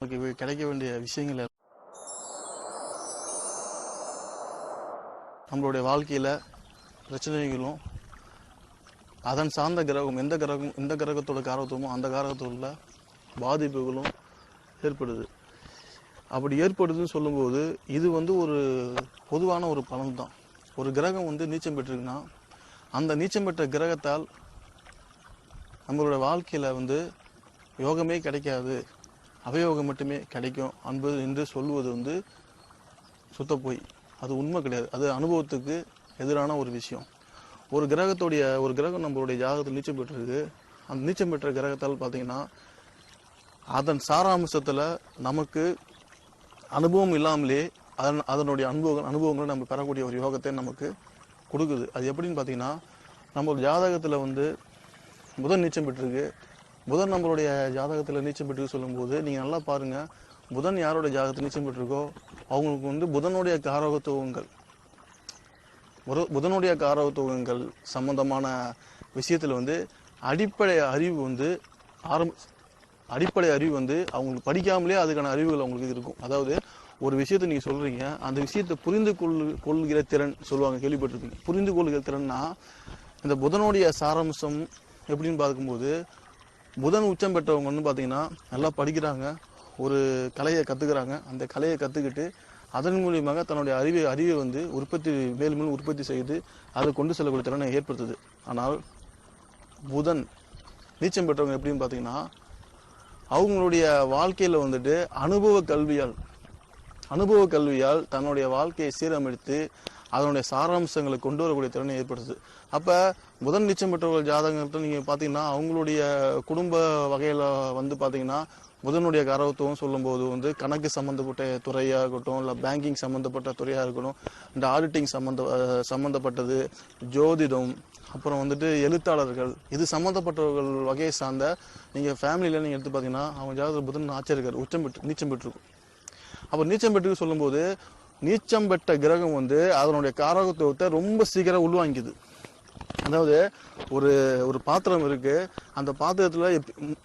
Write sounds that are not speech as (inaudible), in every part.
நமக்கு கிடைக்க வேண்டிய விஷயங்கள் நம்மளுடைய வாழ்க்கையில் பிரச்சனைகளும் அதன் சார்ந்த கிரகம் எந்த கிரகம் எந்த கிரகத்தோட காரகத்துவமோ அந்த காரகத்தோட பாதிப்புகளும் ஏற்படுது. அப்படி ஏற்படுதுன்னு சொல்லும்போது இது வந்து ஒரு பொதுவான ஒரு பலன் தான் ஒரு கிரகம் வந்து நீச்சம் பெற்றிருக்குன்னா அந்த நீச்சம் பெற்ற கிரகத்தால் நம்மளோட வாழ்க்கையில் வந்து யோகமே கிடைக்காது. அவயோகம் மட்டுமே கிடைக்கும். என்பது என்று சொல்வது வந்து சுத்த போய். அது உண்மை கிடையாது. அது அனுபவத்துக்கு எதிரான ஒரு விஷயம். ஒரு கிரகத்துடைய ஒரு கிரகம் நம்மளுடைய ஜாதகத்தில் நீச்சம் பெற்றிருக்கு. அந்த நீச்சம் பெற்ற கிரகத்தால் பார்த்தீங்கன்னா அதன் சாராம்சத்தில் நமக்கு அனுபவம் இல்லாமலே அதன் அதனுடைய அனுபவங்கள் அனுபவங்களை நம்ம பெறக்கூடிய ஒரு யோகத்தை நமக்கு கொடுக்குது. அது எப்படின்னு பார்த்தீங்கன்னா நம்ம ஜாதகத்தில் வந்து முதல் நீச்சம் பெற்றிருக்கு. புதன் நம்மளுடைய ஜாதகத்தில் நீச்சம் பெற்று சொல்லும்போது நீங்கள் நல்லா பாருங்கள் புதன் யாரோட ஜாதகத்தில் நீச்சம் பெற்றிருக்கோ அவங்களுக்கு வந்து புதனுடைய காரகத்துவங்கள் ஒரு புதனுடைய காரகத்துவங்கள் சம்பந்தமான விஷயத்தில் வந்து அடிப்படை அறிவு வந்து ஆரம்ப அடிப்படை அறிவு வந்து அவங்களுக்கு படிக்காமலே அதுக்கான அறிவுகள் அவங்களுக்கு இருக்கும். அதாவது ஒரு விஷயத்தை நீங்கள் சொல்கிறீங்க அந்த விஷயத்தை புரிந்து கொள் கொள்கிற திறன் சொல்லுவாங்க கேள்விப்பட்டிருக்கீங்க. புரிந்து கொள்கிற திறன்னா இந்த புதனுடைய சாராம்சம் எப்படின்னு பார்க்கும்போது புதன் உச்சம் பெற்றவங்க வந்து பார்த்தீங்கன்னா நல்லா படிக்கிறாங்க. ஒரு கலையை கற்றுக்கிறாங்க அந்த கலையை கற்றுக்கிட்டு அதன் மூலியமாக தன்னுடைய அறிவை அறிவை வந்து உற்பத்தி மேலும் மேலும் உற்பத்தி செய்து அதை கொண்டு செல்லக்கூடிய திறனை ஏற்படுத்துது. ஆனால் புதன் நீச்சம் பெற்றவங்க எப்படின்னு பார்த்தீங்கன்னா அவங்களுடைய வாழ்க்கையில் வந்துட்டு அனுபவ கல்வியால் அனுபவ கல்வியால் தன்னுடைய வாழ்க்கையை சீரமைத்து அதனுடைய சாராம்சங்களை கொண்டு வரக்கூடிய திறனை ஏற்படுத்துது. அப்போ முதன் நிச்சயம் பெற்றவர்கள் ஜாதகத்தை நீங்கள் பார்த்தீங்கன்னா அவங்களுடைய குடும்ப வகையில் வந்து பார்த்தீங்கன்னா புதனுடைய கரவத்துவம் சொல்லும்போது வந்து கணக்கு சம்மந்தப்பட்ட துறையாக இருக்கட்டும் இல்லை பேங்கிங் சம்மந்தப்பட்ட துறையாக இருக்கட்டும் இந்த ஆடிட்டிங் சம்மந்த சம்மந்தப்பட்டது ஜோதிடம் அப்புறம் வந்துட்டு எழுத்தாளர்கள் இது சம்மந்தப்பட்டவர்கள் வகையை சார்ந்த நீங்கள் ஃபேமிலியில் நீங்கள் எடுத்து பார்த்தீங்கன்னா அவங்க ஜாதகத்தில் புதன் ஆச்சரியக்கார் உச்சம் பெற்று நீச்சம் பெற்றிருக்கும். அப்போ நீச்சம் பெற்று சொல்லும்போது நீச்சம் பெற்ற கிரகம் வந்து அதனுடைய காரகத்துவத்தை ரொம்ப சீக்கிரம் உள்வாங்கிது அதாவது ஒரு ஒரு பாத்திரம் இருக்கு அந்த பாத்திரத்தில்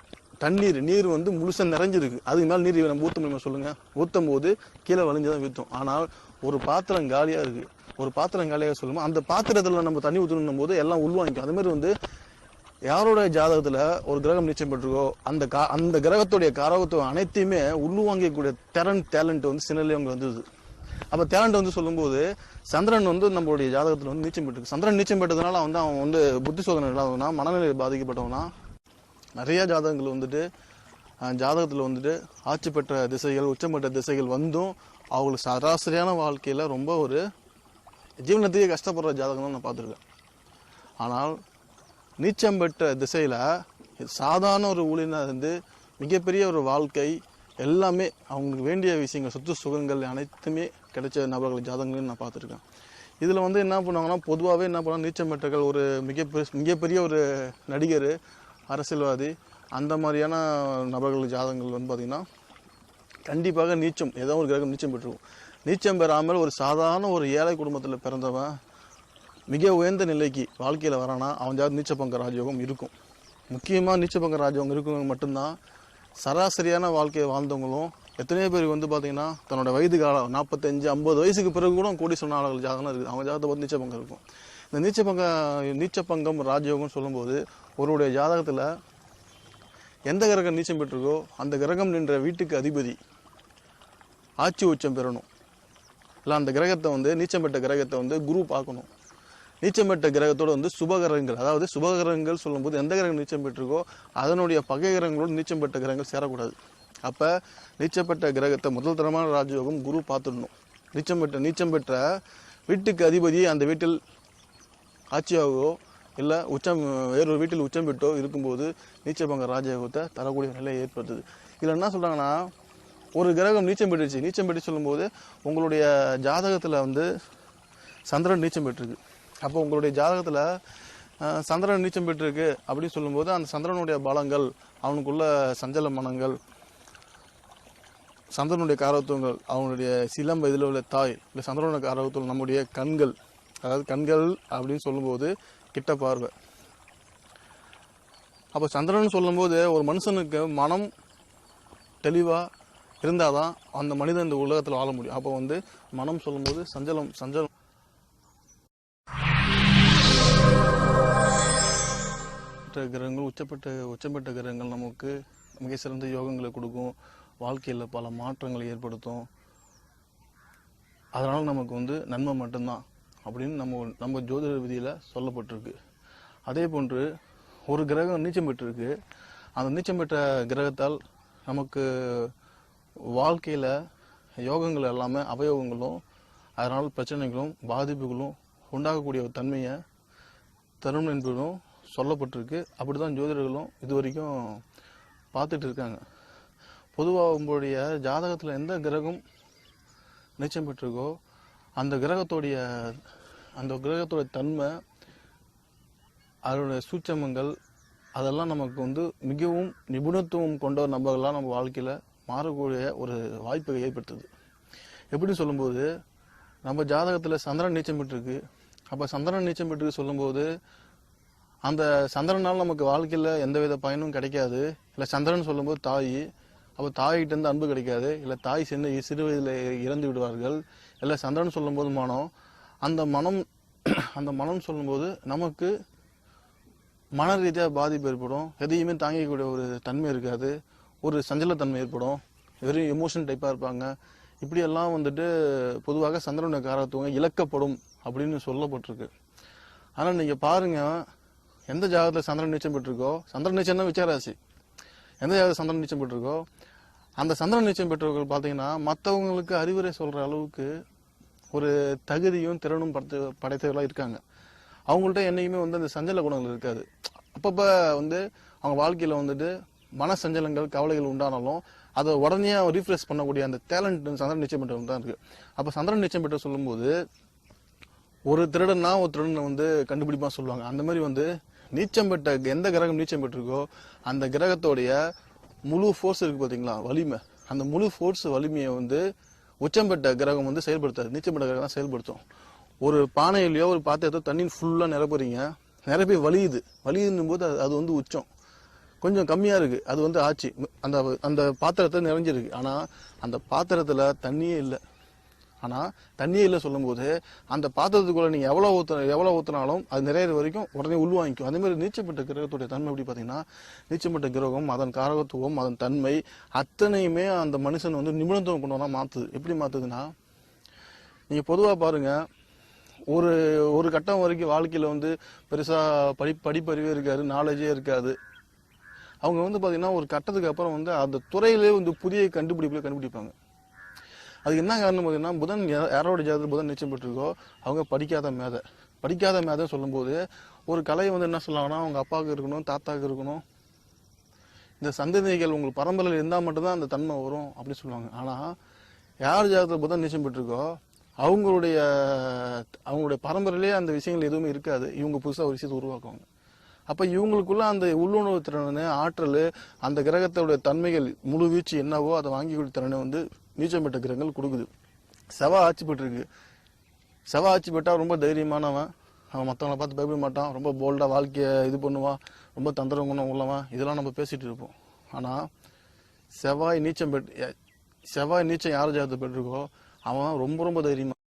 தண்ணீர் நீர் வந்து முழுசாக நிறைஞ்சிருக்கு. அதுக்கு மேலே நீர் நம்ம ஊற்ற முடியுமா சொல்லுங்கள் ஊற்றும் போது கீழே வலிஞ்சு தான் வீற்றும் ஆனால் ஒரு பாத்திரம் காலியாக இருக்குது ஒரு பாத்திரம் காலியாக சொல்லுமா அந்த பாத்திரத்தில் நம்ம தண்ணி ஊற்றணும் போது எல்லாம் உள்வாங்கிக்கும். அதுமாரி வந்து யாரோட ஜாதகத்தில் ஒரு கிரகம் நிச்சயம் பெற்றிருக்கோ அந்த கா அந்த கிரகத்துடைய காரகத்துவம் அனைத்தையுமே உள்வாங்கக்கூடிய திறன் டேலண்ட் வந்து சின்னலே அவங்க வந்துடுது அப்போ தேலண்ட் வந்து சொல்லும்போது சந்திரன் வந்து நம்மளுடைய ஜாதகத்தில் வந்து நீச்சம் பெற்று சந்திரன் நீச்சம் பெற்றதுனால வந்து அவன் வந்து புத்தி சோதனை இல்லாதவனா மனநிலை பாதிக்கப்பட்டவனா நிறைய ஜாதகங்கள் வந்துட்டு ஜாதகத்தில் வந்துட்டு ஆட்சி பெற்ற திசைகள் உச்சம் பெற்ற திசைகள் வந்தும் அவங்களுக்கு சராசரியான வாழ்க்கையில் ரொம்ப ஒரு ஜீவனத்தையே கஷ்டப்படுற ஜாதகம் நான் பார்த்துருக்கேன். ஆனால் நீச்சம் பெற்ற திசையில் சாதாரண ஒரு ஊழியனாக இருந்து மிகப்பெரிய ஒரு வாழ்க்கை எல்லாமே அவங்களுக்கு வேண்டிய விஷயங்கள் சொத்து சுகங்கள் அனைத்துமே கிடைச்ச நபர்கள் ஜாதகங்களையும் நான் பார்த்துருக்கேன். இதில் வந்து என்ன பண்ணுவாங்கன்னா பொதுவாகவே என்ன பண்ணுவாங்க நீச்சம் பெற்றர்கள் ஒரு மிகப்பெரிய மிகப்பெரிய ஒரு நடிகர் அரசியல்வாதி அந்த மாதிரியான நபர்கள் ஜாதகங்கள் வந்து பார்த்திங்கன்னா கண்டிப்பாக நீச்சம் ஏதோ ஒரு கிரகம் நீச்சம் பெற்றுருவோம் நீச்சம் பெறாமல் ஒரு சாதாரண ஒரு ஏழை குடும்பத்தில் பிறந்தவன் மிக உயர்ந்த நிலைக்கு வாழ்க்கையில் வரானா அவன் ஜாதி நீச்சப்பங்க ராஜயோகம் இருக்கும். முக்கியமாக நீச்சப்பங்க ராஜயோகம் இருக்கிறவங்க மட்டும்தான் சராசரியான வாழ்க்கையை வாழ்ந்தவங்களும் எத்தனையோ பேர் வந்து பார்த்தீங்கன்னா தன்னோட வயது காலம் நாற்பத்தஞ்சு ஐம்பது வயசுக்கு பிறகு கூட கோடி சொன்ன ஆளுகள் ஜாதகம் இருக்குது. அவங்க ஜாதகத்தை பார்த்து நீச்சபங்கம் இருக்கும். இந்த நீச்சபங்க நீச்சபங்கம் ராஜயோகம்னு சொல்லும்போது ஒருவருடைய ஜாதகத்தில் எந்த கிரகம் நீச்சம் பெற்றிருக்கோ அந்த கிரகம் நின்ற வீட்டுக்கு அதிபதி ஆட்சி உச்சம் பெறணும். இல்லை அந்த கிரகத்தை வந்து நீச்சம் பெற்ற கிரகத்தை வந்து குரு பார்க்கணும். நீச்சம் பெற்ற கிரகத்தோட வந்து சுபகிரகங்கள் அதாவது சுபகிரகங்கள் சொல்லும்போது எந்த கிரகம் நீச்சம் பெற்றிருக்கோ அதனுடைய பகை கிரகங்களோடு நீச்சம் பெற்ற கிரகங்கள் சேரக்கூடாது. அப்போ நீச்சப்பட்ட கிரகத்தை முதல் தரமான ராஜயோகம் குரு பார்த்துடணும். நீச்சம் பெற்ற நீச்சம் பெற்ற வீட்டுக்கு அதிபதி அந்த வீட்டில் ஆட்சியாகவோ இல்லை உச்சம் வேறொரு வீட்டில் உச்சம் பெற்றோ இருக்கும்போது நீச்சபங்க ராஜயோகத்தை தரக்கூடிய நிலை ஏற்படுத்துது. இதில் என்ன சொல்கிறாங்கன்னா ஒரு கிரகம் நீச்சம் பெற்றுச்சு நீச்சம் பெற்று சொல்லும்போது உங்களுடைய ஜாதகத்தில் வந்து சந்திரன் நீச்சம் பெற்றிருக்கு. அப்போ உங்களுடைய ஜாதகத்தில் சந்திரன் நீச்சம் பெற்றிருக்கு அப்படின்னு சொல்லும்போது அந்த சந்திரனுடைய பலங்கள் அவனுக்குள்ள சஞ்சல மனங்கள் சந்திரனுடைய காரகத்துவங்கள் அவனுடைய சிலம்ப இதில் உள்ள தாய் இல்லை சந்திரனுடைய காரகத்துவம் நம்முடைய கண்கள் அதாவது கண்கள் அப்படின்னு சொல்லும்போது கிட்ட பார்வை. அப்போ சந்திரன் சொல்லும்போது ஒரு மனுஷனுக்கு மனம் தெளிவாக இருந்தால் தான் அந்த மனிதன் இந்த உலகத்தில் வாழ முடியும். அப்போ வந்து மனம் சொல்லும்போது சஞ்சலம் சஞ்சலம் உச்சப்பட்ட கிரகங்கள் உச்சப்பட்ட உச்சப்பட்ட கிரகங்கள் நமக்கு மிக சிறந்த யோகங்களை கொடுக்கும். வாழ்க்கையில் பல மாற்றங்களை ஏற்படுத்தும். அதனால் நமக்கு வந்து நன்மை மட்டும்தான் அப்படின்னு நம்ம நம்ம ஜோதிட விதியில் சொல்லப்பட்டிருக்கு. அதே போன்று ஒரு கிரகம் நீச்சம் பெற்றிருக்கு. அந்த நீச்சம் பெற்ற கிரகத்தால் நமக்கு வாழ்க்கையில் யோகங்கள் எல்லாமே அவயோகங்களும் அதனால் பிரச்சனைகளும் பாதிப்புகளும் உண்டாகக்கூடிய ஒரு தன்மையை தரும் என்பதும் சொல்லப்பட்டிருக்கு. அப்படி தான் ஜோதிடர்களும் இது வரைக்கும் பார்த்துட்டு இருக்காங்க பொதுவாக உங்களுடைய ஜாதகத்தில் எந்த கிரகம் நீச்சம் பெற்றிருக்கோ அந்த கிரகத்தோடைய அந்த கிரகத்தோடைய தன்மை அதனுடைய சூட்சமங்கள் அதெல்லாம் நமக்கு வந்து மிகவும் நிபுணத்துவம் கொண்ட ஒரு நபர்களாக நம்ம வாழ்க்கையில் மாறக்கூடிய ஒரு வாய்ப்பை ஏற்படுத்துது. எப்படி சொல்லும்போது நம்ம ஜாதகத்தில் சந்திரன் நீச்சம் பெற்றிருக்கு. அப்போ சந்திரன் நீச்சம் பெற்றிருக்கு சொல்லும்போது அந்த சந்திரனால் நமக்கு வாழ்க்கையில் எந்தவித பயனும் கிடைக்காது. இல்லை சந்திரன் சொல்லும்போது தாய் அப்போ தாய்கிட்ட இருந்து அன்பு கிடைக்காது. இல்லை தாய் சின்ன சிறு வயதில் இறந்து விடுவார்கள். இல்லை சந்திரன் சொல்லும்போது மனம். அந்த மனம் (clears throat) அந்த மனம் சொல்லும்போது நமக்கு மன ரீதியாக பாதிப்பு ஏற்படும். எதையுமே தாங்கிக்கூடிய ஒரு தன்மை இருக்காது. ஒரு சஞ்சலத்தன்மை ஏற்படும். வெறும் எமோஷன் டைப்பாக இருப்பாங்க. இப்படியெல்லாம் வந்துட்டு பொதுவாக சந்திரனுடைய காரத்துவம் இழக்கப்படும் அப்படின்னு சொல்லப்பட்டிருக்கு. ஆனால் நீங்கள் பாருங்கள் எந்த ஜாதகத்தில் சந்திரன் நீச்சம் பெற்றிருக்கோ சந்திரன் நீச்சம் தான் விச்சாராசி எந்த ஜாதகத்தில் சந்திரன் நீச்சம் பெற்றிருக்கோ அந்த சந்திரன் நீச்சம் பெற்றவர்கள் பார்த்தீங்கன்னா மற்றவங்களுக்கு அறிவுரை சொல்கிற அளவுக்கு ஒரு தகுதியும் திறனும் படைத்த படைத்தவர்களாக இருக்காங்க. அவங்கள்ட்ட என்னைக்குமே வந்து அந்த சஞ்சல குணங்கள் இருக்காது. அப்பப்போ வந்து அவங்க வாழ்க்கையில் வந்துட்டு மன சஞ்சலங்கள் கவலைகள் உண்டானாலும் அதை உடனே ரீஃப்ரெஷ் பண்ணக்கூடிய அந்த டேலண்ட் சந்திரன் நிச்சயம் பெற்றவங்க தான் இருக்குது அப்போ சந்திரன் நிச்சயம் பெற்ற சொல்லும்போது ஒரு திருடன்னா ஒரு திருடனை வந்து கண்டுபிடிப்பான் சொல்லுவாங்க. அந்த மாதிரி வந்து நீச்சம் பெற்ற எந்த கிரகம் நீச்சம் பெற்றிருக்கோ அந்த கிரகத்தோடைய முழு ஃபோர்ஸ் இருக்குது பார்த்தீங்களா வலிமை. அந்த முழு ஃபோர்ஸ் வலிமையை வந்து உச்சம் பெற்ற கிரகம் வந்து செயல்படுத்தாது. நீச்சம் பெற்ற கிரகம் தான் செயல்படுத்தும். ஒரு பானையிலையோ ஒரு பாத்திரத்தோ தண்ணி ஃபுல்லாக நிரப்புறீங்க. நிரப்பி வலியுது. வலியுதுன்னும் போது அது- அது வந்து உச்சம். கொஞ்சம் கம்மியாக இருக்குது அது வந்து ஆச்சு அந்த அந்த பாத்திரத்தை நிறைஞ்சிருக்கு. ஆனால் அந்த பாத்திரத்தில் தண்ணியே இல்லை. ஆனால் தண்ணியில் சொல்லும்போது அந்த பாத்திரத்துக்குள்ள நீங்கள் எவ்வளோ ஊற்றுன எவ்வளோ ஊற்றுனாலும் அது நிறையிற வரைக்கும் உடனே உள்வாங்கிக்கும் அதேமாதிரி நீச்சப்பட்ட கிரகத்துடைய தன்மை எப்படி பார்த்தீங்கன்னா நீச்சப்பட்ட கிரகம் அதன் காரகத்துவம் அதன் தன்மை அத்தனையுமே அந்த மனுஷன் வந்து நிபுணத்துவம் கொண்டு வந்தால் மாற்றுது எப்படி மாற்றுதுன்னா நீங்கள் பொதுவாக பாருங்க ஒரு ஒரு கட்டம் வரைக்கும் வாழ்க்கையில் வந்து பெருசாக படி படிப்பறிவே இருக்காது நாலேஜே இருக்காது. அவங்க வந்து பார்த்திங்கன்னா ஒரு கட்டத்துக்கு அப்புறம் வந்து அந்த துறையிலே வந்து புதிய கண்டுபிடிப்புல கண்டுபிடிப்பாங்க. அதுக்கு என்ன காரணம் பார்த்தீங்கன்னா புதன் யாரோட ஜாதகத்தில் புதன் நிச்சயம் பெற்றிருக்கோ அவங்க படிக்காத மேதை. படிக்காத மேதை சொல்லும்போது ஒரு கலை வந்து என்ன சொல்லலாம்னா அவங்க அப்பாவுக்கு இருக்கணும் தாத்தாவுக்கு இருக்கணும். இந்த சந்ததிகள் உங்களுக்கு பரம்பரையில் இருந்தால் மட்டும்தான் அந்த தன்மை வரும் அப்படின்னு சொல்லுவாங்க. ஆனால் யார் ஜாதகத்தில் புதன் நிச்சயம் பெற்றிருக்கோ அவங்களுடைய அவங்களுடைய பரம்பரையிலே அந்த விஷயங்கள் எதுவுமே இருக்காது. இவங்க புதுசாக ஒரு விஷயத்தை உருவாக்குவாங்க. அப்போ இவங்களுக்குள்ள அந்த உள்ளுணர்வு திறன் ஆற்றல் அந்த கிரகத்தோட தன்மைகள் முழு வீச்சு என்னவோ அதை வாங்கி கொடுத்த திறனை வந்து நீச்சமிட்ட பெற்ற கிரகங்கள் கொடுக்குது. செவ்வாய் ஆட்சி பெற்றிருக்கு. செவ்வாய் ஆட்சி பெற்றா ரொம்ப தைரியமானவன். அவன் மற்றவங்களை பார்த்து பயப்பட மாட்டான். ரொம்ப போல்டாக வாழ்க்கையை இது பண்ணுவான். ரொம்ப தந்திரம் குணம் உள்ளவன். இதெல்லாம் நம்ம பேசிகிட்டு இருப்போம். ஆனால் செவ்வாய் நீச்சம் பெற்று செவ்வாய் நீச்சம் யார் ஜாதகத்தை பெற்றிருக்கோ அவன் ரொம்ப ரொம்ப தைரியமாக